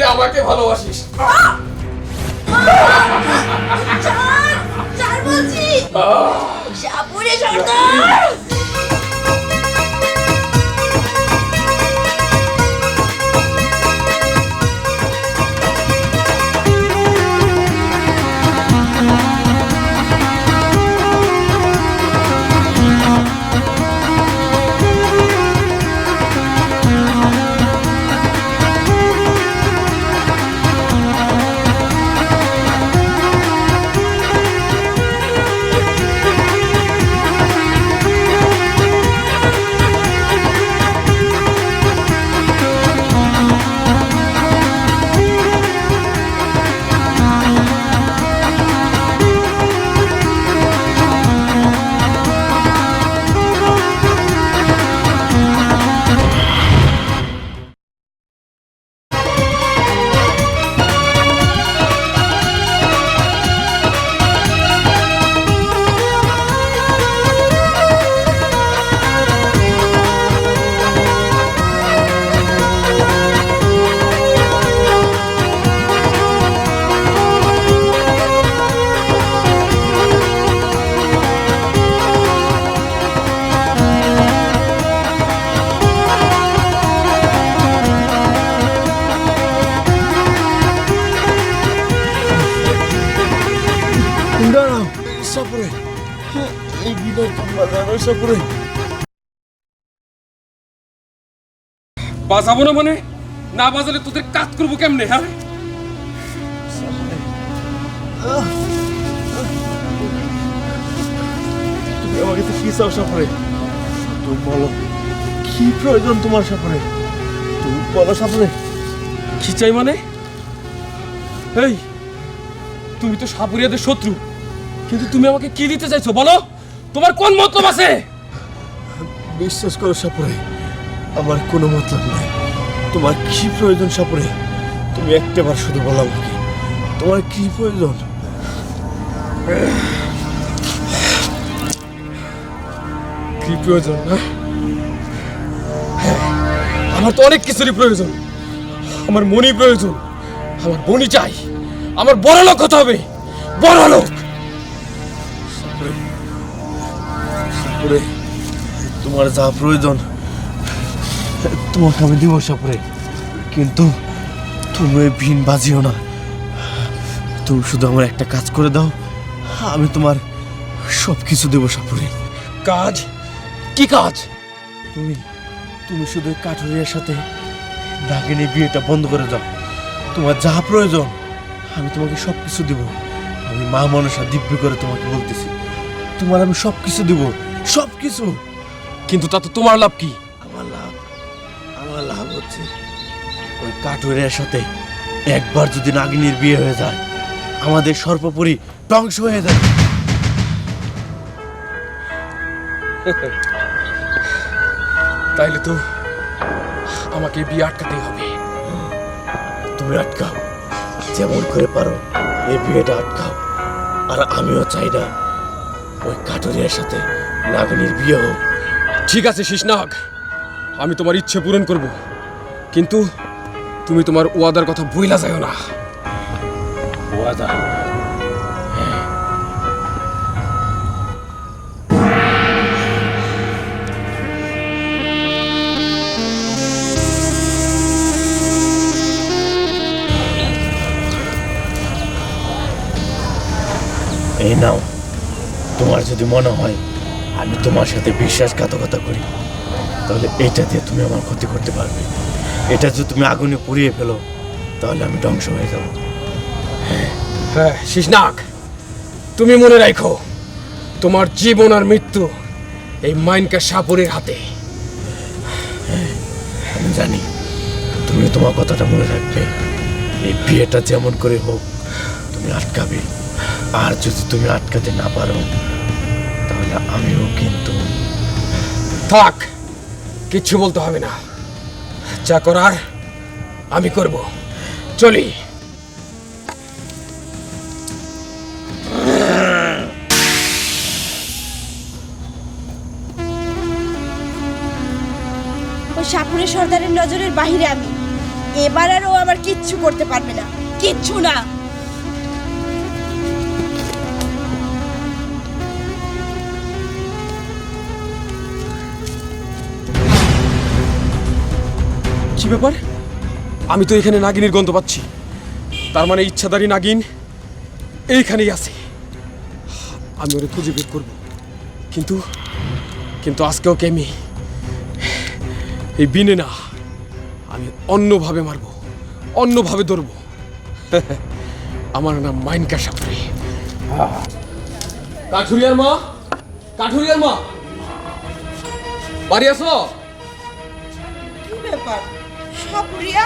তুই আমাকে ভালোবাসিস। চার চার বলছি। সাপুরে সরকার সাপুরে এই সাপুরে বাজাবো না মানে? না বাজালে তোদের কাজ করব কেমনে হ্যাঁ? তুমি আমাকে তো কি চাও সাপুরে তুমি বলো কি প্রয়োজন তোমার সাপুরে তুমি বলো সাপুরে কি চাই মানে? এই তুমি তো সাপুরিয়াদের শত্রু। কিন্তু তুমি আমাকে কি দিতে চাইছো বলো? তোমার কোন মতলব আছে? বিশ্বাস করো সাপুরে, আমার কোনো মতলব নাই। তোমার কি প্রয়োজন সাপুরে? তুমি একটাবার শুধু বলো আমাকে। তোমার কি প্রয়োজন? কি প্রয়োজন, না? আমার তো অনেক কিছুরই প্রয়োজন। আমার মনি প্রয়োজন। আমার বনি চাই। আমার বড় লোক হতে হবে। বড় লোক সাপুরে তোমার যা প্রয়োজন তোমাকে আমি দিব সাপুরে। কিন্তু তুমি ভিন বাজিও না। তুমি শুধু আমার একটা কাজ করে দাও আমি তোমার সব কিছু দেবো সাপুরে। কাজ? কি কাজ? তুমি তুমি শুধু কাঠুরিয়ার সাথে দাগিনী বিয়েটা বন্ধ করে দাও। তোমার যা প্রয়োজন আমি তোমাকে সব কিছু দেবো। আমি মা মনসা দিব্য করে তোমাকে বলতেছি। তোমার আমি সব কিছু দেবো। সব কিছু কিন্তু তাতে তোমার লাভ কি? আমার লাভ আমার লাভ হচ্ছে ওই কাঠুরিয়ার সাথে একবার যদি নাগিনীর বিয়ে হয়ে যায় আমাদের সর্বোপরি ধ্বংস হয়ে যায় তাইলে তো আমাকে বিয়ে আটকাতেই হবে। তুমি আটকাও যেমন করে পারো এই বিয়েটা আটকাও। আর আমিও চাই না ওই কাঠুরিয়ার সাথে নাগিনীর বিয়ে হোক। ঠিক আছে শিশনাগ আমি তোমার ইচ্ছে পূরণ করব। কিন্তু তুমি তোমার ওয়াদার কথা বইলা যাও না। ওয়াদা? এই নাও। তোমার যদি মনে হয় আমি তোমার সাথে বিশ্বাসঘাতকতা করি। তাহলে এটা দিয়ে তুমি আমার ক্ষতি করতে পারবে। এটা যদি তুমি আগুনে পুড়িয়ে ফেলো তাহলে আমি ধ্বংস হয়ে যাব। হ্যাঁ শিশনাগ তুমি মনে রাখো তোমার জীবন আর মৃত্যু এই মাইনকা সাপুরের হাতে। আমি জানি। তুমি তোমার কথাটা মনে রাখবে। এই বিয়েটা যেমন করে হোক তুমি আটকাবে। আর যদি তুমি আটকাতে না পারো তাহলে আমিও কিন্তু। থাক, কিচ্ছু বলতে হবে না। যা করার, আমি করব। চলি। সাপুরে সর্দারের নজরের বাহিরে আমি। এবার আর ও আমার কিচ্ছু করতে পারবে না। কিচ্ছু না। ব্যাপার? আমি তো এখানে নাগিনীর গন্ধ পাচ্ছি। তার মানে ইচ্ছাধারী নাগিন এইখানেই আছে। আমি ওরে খুঁজে বের করব। কিন্তু কিন্তু আজকে ওকে আমি এই বিনে না, আমি অন্যভাবে মারব, অন্যভাবে ধরব। আমার নাম মাইনকা সাপুরে কাঠুরিয়ার মা? কাঠুরিয়ার মা? বাড়ি আসো? কি ব্যাপার? সাপুরিয়া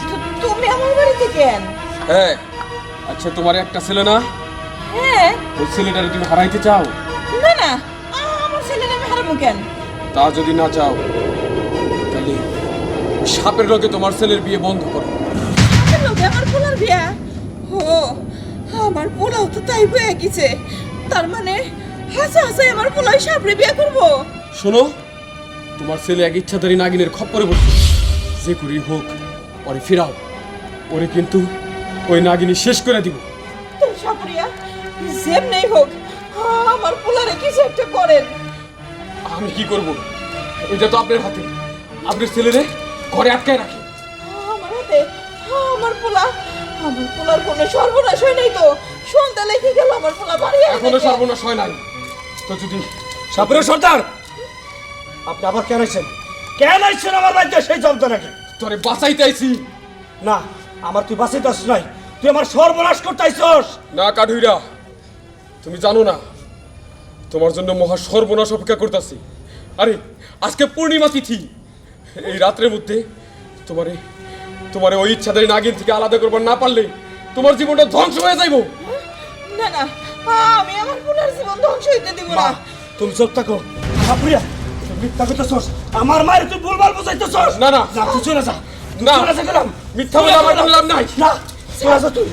তু- তুমি আমার বাড়িতে কেন? হ্যাঁ আচ্ছা তোমার একটা ছেলে না? হ্যাঁ। ওই ছেলেটারে তুমি হারাইতে চাও? না না আমার ছেলের আমি হারাবো কেন? তা যদি না চাও তাহলে সাপের রোগে তোমার ছেলের বিয়ে বন্ধ করো। আমার লোকে আমার পোলার বিয়া? ও আমার পোলাও তো তাই হয়ে গেছে। তার মানে হাসা হাসা আমার পোলাই সাপড়ে বিয়া করব? শোনো তোমার ছেলে এক ইচ্ছাধারী নাগিনের খপ্পরে বসে যে করি হোক ওরে ফিরাও। ওরে কিন্তু ওই নাগিনী শেষ করে দিব। সাপুরিয়া যেমনি হোক আমার পোলারে কিছু একটা করেন। আমি কি করব? এটা তো আপনার হাতে। আপনার ছেলেরে ঘরে আটকায় রাখে। আমার হাতে আমার পোলা আমার পোলার কোনো সর্বনাশ হয় নাই তো। সন্ধ্যা লেগে গেল আমার পোলা বাড়ি এখনও? সর্বনাশ হয় নাই। তো যদি সাপুরের সর্দার আপনি আবার কেন আইছেন কেন আইছেন আমার বাড়িতে? সেই নাকি? তোরে বাঁচাইতে আইছি। না আমার তুই বাঁচাইতে আসিস নাই। তুই আমার সর্বনাশ করতে আইছস না কাঠুইরা তুমি জানো না তোমার জন্য মহা সর্বনাশ অপেক্ষা করতেছি। আরে আজকে পূর্ণিমা তিথি। এই রাত্রের মধ্যে তোমারে তোমারে ওই ইচ্ছাদের নাগিন থেকে আলাদা করবার না পারলে তোমার জীবনটা ধ্বংস হয়ে যাইব। না না আমি আমার পোলার জীবন ধ্বংস হইতে দিব না। তুমি চুপ থাকো সাপুরিয়া তুই মিথ্যা করতেছস আমার মায়ের তুই ভুলভাল বুঝাইতেছস? না, না। না তুই চলে যা। না। চলে যা গেলাম। মিথ্যা বলে আমার কোনো নাই। না চলে যা তুই।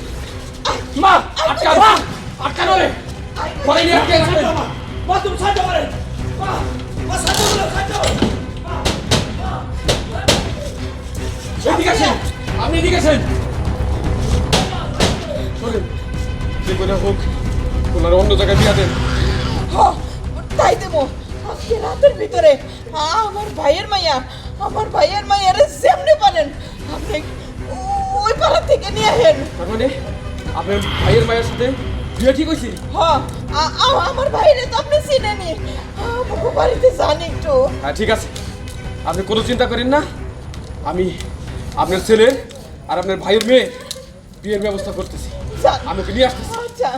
মা আটকা আটকানো রে ঘরে নিয়ে আটকে রাখবে। মা, মা তুমি সাহায্য করেন মা মা সাহায্য করো সাহায্য এদিকে আসেন। আপনি এদিকে আসেন। যে করে হোক ওনার অন্য জায়গায় বিয়া দেন। হ, তাই দেবো। আজকে রাতের ভিতরে আমার ভাইয়ের মাইয়া আমার ভাইয়ের মাইয়ারে যেমনি পারেন আপনি ওই পাড়া থেকে নিয়ে আসেন। তার মানে আপনার ভাইয়ের মায়ের সাথে বিয়ে ঠিক হয়েছে? হ আ- আ- আমার ভাইরে তো আপনি চিনেনি আমার বাড়িতে যান একটু। হ্যাঁ ঠিক আছে। আপনি কোনো চিন্তা করেন না। আমি আপনার ছেলের আর আপনার ভাইয়ের মেয়ে বিয়ের ব্যবস্থা করতেছি। যান আমি নিয়ে আসতেছি। আচ্ছা।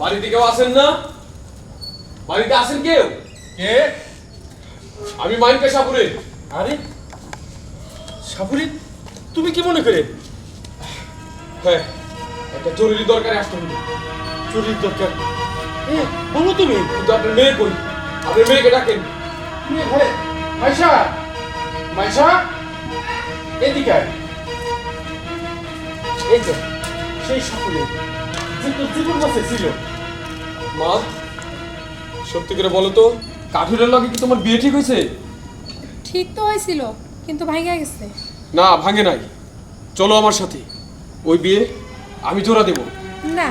বাড়িতে কেউ আসেন না? বাড়িতে আসেন কেউ? কে? আমি মাইনকে সাপুরে। আরে সাপুরি? তুমি কি মনে করে? হ্যাঁ একটা জরুরি দরকারে আসতে হবে। চুরির দরকার? বলো তুমি। কিন্তু আপনার মেয়ে কই? আপনার মেয়েকে ডাকেন। মাইশা? মাইশা? এদিকে এই তো সেই সাপুরে। ছিল মা সত্যি করে বলো তো কাঠুরের লগে কি তোমার বিয়ে ঠিক হয়েছে? ঠিক তো হয়েছিল কিন্তু ভাঙা গেছে। না ভাঙে নাই। চলো আমার সাথে। ওই বিয়ে আমি জোড়া দেব। না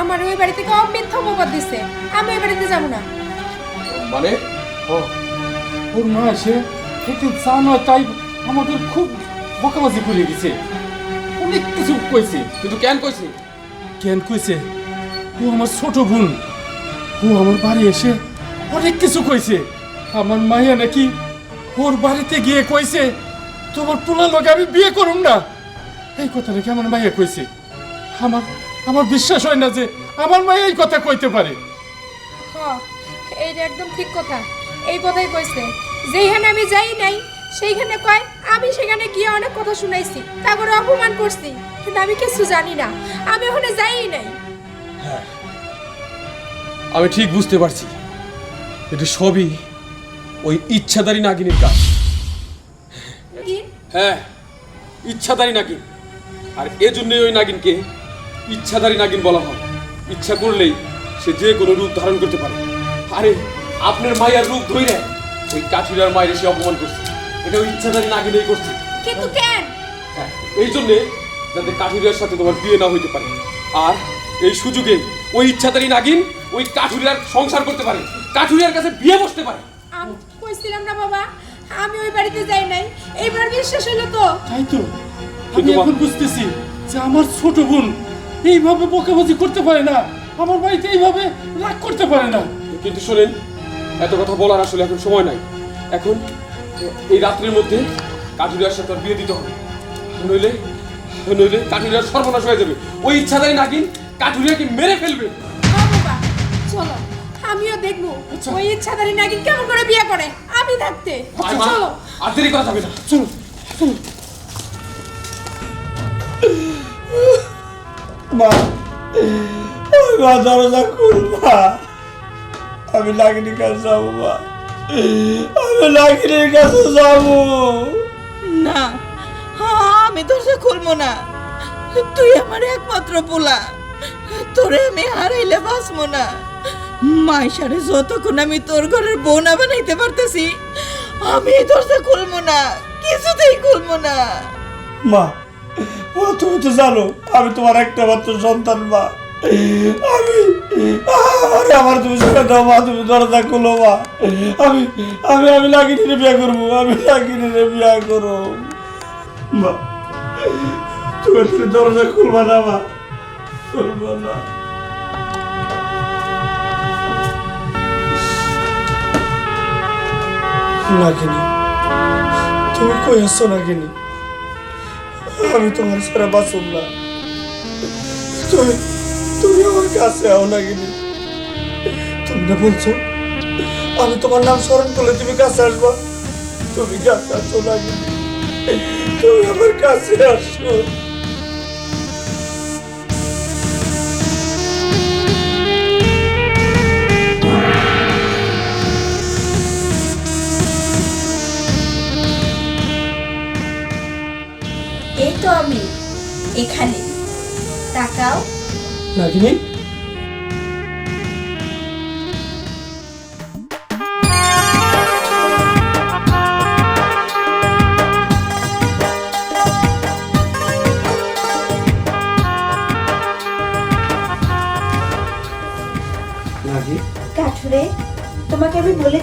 আমার ওই বাড়িতে কেউ মিথ্যা অপবাদ দিছে। আমি ওই বাড়িতে যাব না। মানে? ওর মা এসে একটু জানো তাই আমাদের খুব বকাবাজি করে গেছে অনেক কিছু কইছে। কিন্তু কেন কইছে? কেন কইছে, ও আমার ছোট বোন, ও আমার বাড়ি এসে অনেক কিছু কইছে। আমার মাইয়া নাকি ওর বাড়িতে গিয়ে কইছে, তোমার পোলা লোক আমি বিয়ে করুম না। এই কথা নাকি আমার মাইয়া কইছে। আমার আমার বিশ্বাস হয় না যে আমার মাইয়া এই কথা কইতে পারে। এইটা একদম ঠিক কথা। এই কথাই কইছে। যেইখানে আমি যাই নাই সেইখানে কয় আমি সেখানে গিয়ে অনেক কথা শুনাইছি তারপরে অপমান করছি কিন্তু আমি কিছু জানি না আমি ওখানে যাই নাই। আমি ঠিক বুঝতে পারছি এটা সবই ওই ইচ্ছাধারী নাগিনীর কাজ। হ্যাঁ ইচ্ছাধারী নাগিন। আর এজন্যই ওই নাগিনকে ইচ্ছাধারী নাগিন বলা হয়। ইচ্ছা করলেই সে যে কোনো রূপ ধারণ করতে পারে। আরে আপনার মায়ের রূপ ধইরে ওই কাঠিরার মায়ের সে অপমান করছে। এটা ওই ইচ্ছাধারী নাগিনেই করছে কিন্তু কেন? হ্যাঁ, এই জন্যে যাতে কাঠুরিয়ার সাথে তোমার বিয়ে না হইতে পারে। আর এই সুযোগে ওই ইচ্ছাধারী নাগিন ওই কাঠুরিয়ার সংসার করতে পারে। কাঠুরিয়ার কাছে বিয়ে বসতে পারে। আমি কইছিলাম না বাবা আমি ওই বাড়িতে যাই নাই। এইবার বিশ্বাস হলো তো। তাই তো। আমি এখন বুঝতেছি যে আমার ছোট বোন এইভাবে বকাবাজি করতে পারে না। আমার বাড়িতে এইভাবে রাগ করতে পারে না। কিন্তু শোনেন এত কথা বলার আসলে এখন সময় নাই। এখন এই রাত্রির মধ্যে কাঠুরিয়ার সাথে বিয়ে দিতে হবে। নইলে নইলে কাঠুরিয়ার সর্বনাশ হয়ে যাবে। ওই ইচ্ছাধারী নাগিন কাঠুরিয়াকে মেরে ফেলবে। হ্যাঁ চলো আমিও দেখব। ওই ইচ্ছাধারী নাগিন কেমন করে বিয়ে করে? আমি থাকতে। চলো। আর দেরি করা যাবে না। চলো চলো। মা ওই মা দরজা খুলবা। আমি নাগিনীর কাছে যাব মা। আমি নাগিনীর কাছে যাব। না আমি দরজা খুলবো না। তুই আমার একমাত্র পোলা। তোরে আমি হারাইলে বাঁচবো না। মাইশারে যতক্ষণ আমি তোর ঘরের বউ না বানাইতে পারতেছি আমি এই দরজা খুলবো না কিছুতেই খুলবো না। মা ও তুমি তো জানো আমি তোমার একটা মাত্র সন্তান মা। আমি আমার আমার তুমি ছেড়ে দাও মা, তুমি দরজা খুলো মা। আমি আমি আমি নাগিনীরে বিয়ে করব, আমি নাগিনীরে বিয়ে করব। মা, তুমি তুমি দরজা খুলবা না মা, খুলবা না। নাগিনী, তুমি কই আসছো নাগিনী? আমি তোমার সারা বাঁচব না। তুমি কাছে আও না তুমি না বলছো আমি তোমার নাম স্মরণ করলে তুমি কাছে আসবা। তুমি কাছে আসো না তুমি আমার কাছে আসো। এই তো আমি এখানে। তাকাও। নাগিনী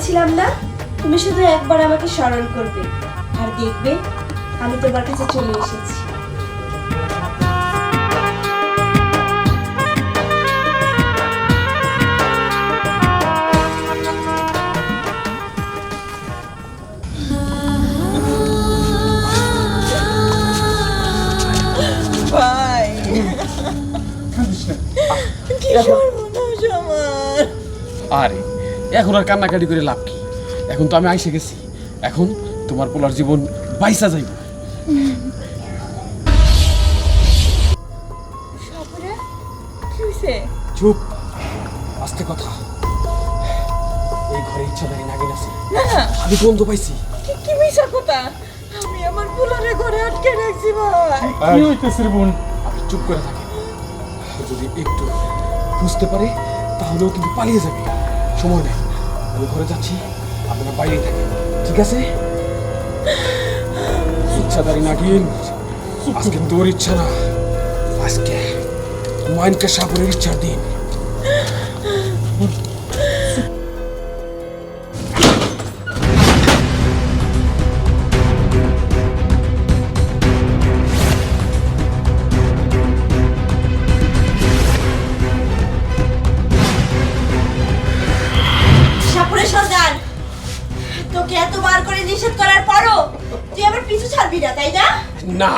বলেছিলাম না? তুমি শুধু একবার আমাকে স্মরণ করবে আর দেখবে আমি তোমার কাছে চলে এসেছি। আরে এখন আর কান্নাকাটি করে লাভ কি? এখন তো আমি আইসে গেছি। এখন তোমার পোলার জীবন বাইসা যাইব। চুপ। আস্তে কথা। এই ঘরে ইচ্ছাধারী নাগিন আছে। আমি গন্ধ পাইছি। কি মিশা কথা? আমি আমার পোলারে ঘরে আটকে রাখছি ভাই। কি হইতেছে রে বোন? আপনি চুপ করে থাকেন। যদি একটু বুঝতে পারে তাহলেও কিন্তু পালিয়ে যাবে। সময় নেই। আমি ঘরে যাচ্ছি, আপনারা বাইরে থাকেন, ঠিক আছে? ইচ্ছাধারী নাগিন, আজকে তোর ইচ্ছা না। আজকে মাইনকে সাগরের ইচ্ছার দিন। তোকে করে নিষেধ করার পরও তুই আমার পিছু ছাড়বি না তাই না? না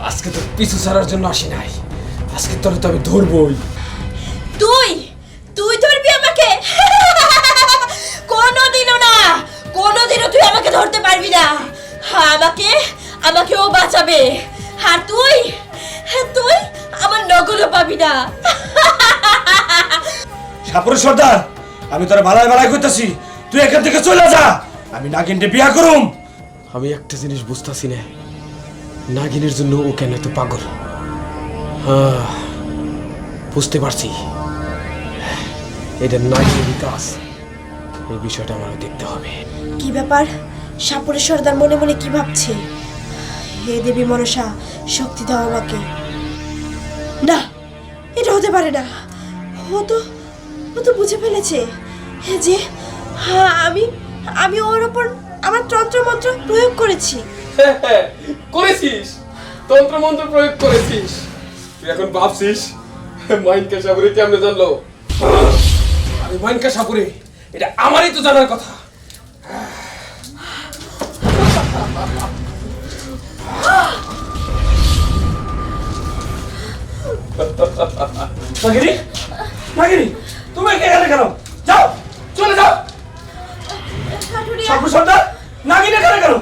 আজকে তো পিছু ছাড়ার জন্য আসি নাই। আজকে তোর তো আমি ধরবই। তুই তুই ধরবি আমাকে? কোনোদিনও না কোনোদিনও তুই আমাকে ধরতে পারবি না। আমাকে আমাকে ও বাঁচাবে। আর তুই তুই আমার নগলও পাবি না। সাপুরের সর্দার আমি তোর ভালাই ভালাই করতেছি। তুই এখান থেকে চলে যা। আমি নাগিনকে বিয়া করুম। আমি একটা জিনিস বুঝতেছি না। নাগিনের জন্য ও কেন এত পাগল? বুঝতে পারছি। এটা নাগিনের কাজ এই বিষয়টা আমারও দেখতে হবে। কি ব্যাপার? সাপুরের সর্দার মনে মনে কি ভাবছে? হে দেবী মনসা শক্তি দাও আমাকে। না এটা হতে পারে না। ও তো ও তো বুঝে ফেলেছে। যে হ্যাঁ আমি আমি ওর ওপর আমার তন্ত্রমন্ত্র প্রয়োগ করেছি। করেছিস? তন্ত্র মন্ত্র প্রয়োগ করেছিস? তুই এখন ভাবছিস, মাইনকা সাপুরে কেমনে জানলো? আমি মাইনকা সাপুরে এটা আমারই তো জানার কথা। নাগিনি নাগিনি তুমি এখানে কেন? যাও, চলে যাও। সাপু সর্দার নাগিনি এখানে কেন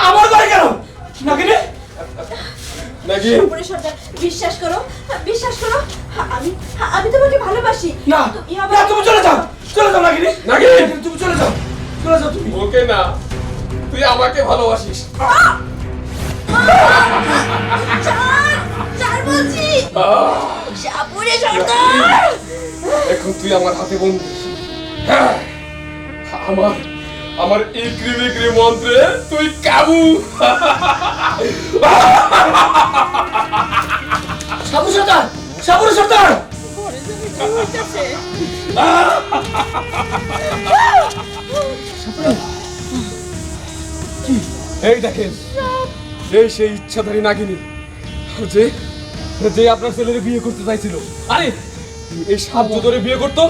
আমার বাড়ি কেন নাগিনি? বিশ্বাস করো বিশ্বাস করো আমি আমি তোমাকে ভালোবাসি। না। তুমি না তুমি চলে যাও। চলে যাও নাগিনি। নাগিনি! তুমি চলে যাও। চলে যাও তুমি। ওকে না তুই আমাকে ভালোবাসিস। এখন তুই আমার হাতে বন্দি হ্যাঁ, আমার আমার ইকরি বিক্রি মন্ত্রে তুই কাবু। সাপু সর্দার সাপুরের সর্দার। এই দেখেন এই সেই ইচ্ছাধারী নাগিনী। যে যে আপনার ছেলের বিয়ে করতে চাইছিল। আরে এই সাপ ধরে বিয়ে করতো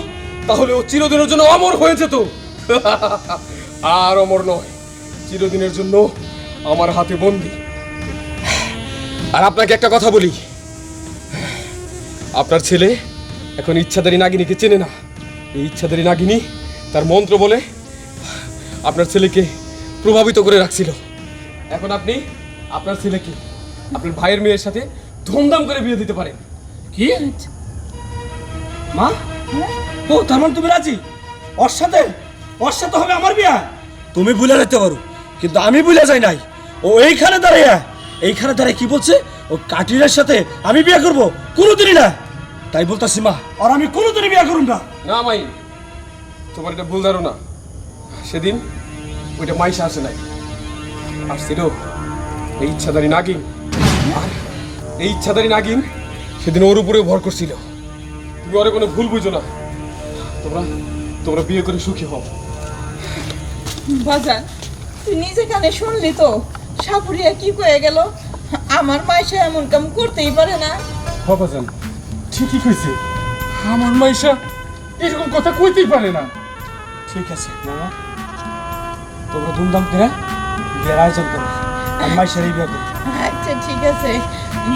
তাহলে ও চিরদিনের জন্য অমর হয়ে যেত। আর অমর নয় চিরদিনের জন্য আমার হাতে বন্দি। আর আপনাকে একটা কথা বলি। আপনার ছেলে এখন ইচ্ছাধারী নাগিনীকে চেনে না। এই ইচ্ছাধারী নাগিনী তার মন্ত্র বলে আপনার ছেলেকে প্রভাবিত করে রাখছিল। এখন আপনি আপনার ছেলেকে আপনার ভাইয়ের মেয়ের সাথে ধুমধাম করে বিয়ে দিতে পারেন। কি? মা? ও তার মানে তুমি রাজি? ওর সাথে? ওর সাথে হবে আমার বিয়া? তুমি ভুলে যেতে পারো কিন্তু আমি ভুলে যাই নাই। ও এইখানে দাঁড়িয়ে এইখানে দাঁড়িয়ে কি বলছে? ও কাটিরের সাথে আমি বিয়ে করব কোনোদিনই না। তাই বলতাছি মা। আর আমি কোনোদিনই বিয়ে করুন না। না মাই। তোমার এটা ভুল ধারণা। সেদিন ওইটা মাইশা আসে নাই। আসছিল এই ইচ্ছাধারী নাগিন। আর এই ইচ্ছাধারী নাগিন সেদিন ওর উপরেও ভর করছিল। তুমি ওরে কোনো ভুল বুঝো না। তোমরা তোমরা বিয়ে করে সুখী হও। বাজান তুই নিজে কানে শুনলি তো? সাপুরিয়া কি কয়ে গেল? আমার মাইশা এমন কাম করতেই পারে না। বাবাজান ঠিকই কইছে। আমার মাইশা এরকম কথা কইতেই পারে না। ঠিক আছে মামা তোমরা ধুমধাম করে বিয়ের আয়োজন করো আমি মাইশার এই বিয়ে আচ্ছা ঠিক আছে।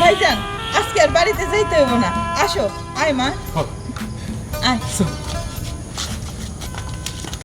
ভাইজান আজকে আর বাড়িতে যাইতে হইব না। আসো আয় মা। আয়।